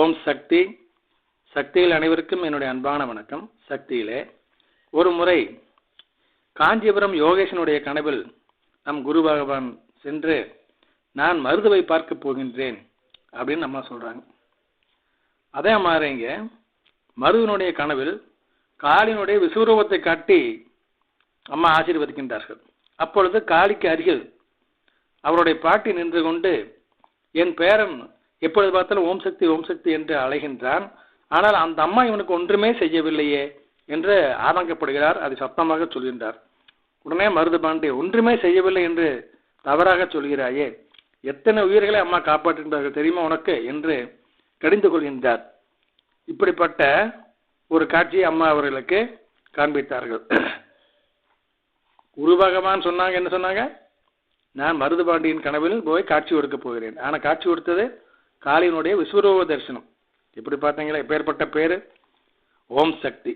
ஓம் சக்தி. சக்தியில் அனைவருக்கும் என்னுடைய அன்பான வணக்கம். சக்தியிலே ஒரு முறை காஞ்சிபுரம் யோகேஷனுடைய கனவில் நம் குரு பகவான் சென்று நான் மருதுவை பார்க்க போகின்றேன் அப்படின்னு அம்மா சொல்கிறாங்க அதே மாதிரிங்க மருதனுடைய கனவில் காளினுடைய விஸ்வரூபத்தை காட்டி அம்மா ஆசீர்வதிக்கின்றார்கள். அப்பொழுது காளிக்கு அருகில் அவருடைய பாட்டி நின்று கொண்டு என் பேரன் எப்பொழுது பார்த்தாலும் ஓம் சக்தி ஓம் சக்தி என்று அழைகின்றான். ஆனால் அந்த அம்மா இவனுக்கு ஒன்றுமே செய்யவில்லையே என்று ஆதங்கப்படுகிறார். அதை சத்தமாக சொல்கின்றார். உடனே மருது பாண்டே ஒன்றுமே செய்யவில்லை என்று தவறாக சொல்கிறாயே எத்தனை உயிர்களை அம்மா காப்பாற்றுகின்றார்கள் தெரியுமா உனக்கு? என்று கடிந்து கொள்கின்றார். இப்படிப்பட்ட ஒரு காட்சியை அம்மா அவர்களுக்கு காண்பித்தார்கள். குரு பகவான் சொன்னாங்க என்ன சொன்னாங்க? நான் மருது பாண்டியின் கனவில் போய் காட்சி கொடுக்க போகிறேன். ஆனால் காட்சி கொடுத்தது காளியினுடைய விஸ்வரூப தரிசனம். இப்படி பார்த்தீங்களா? இப்பேற்பட்ட பேர் ஓம் சக்தி.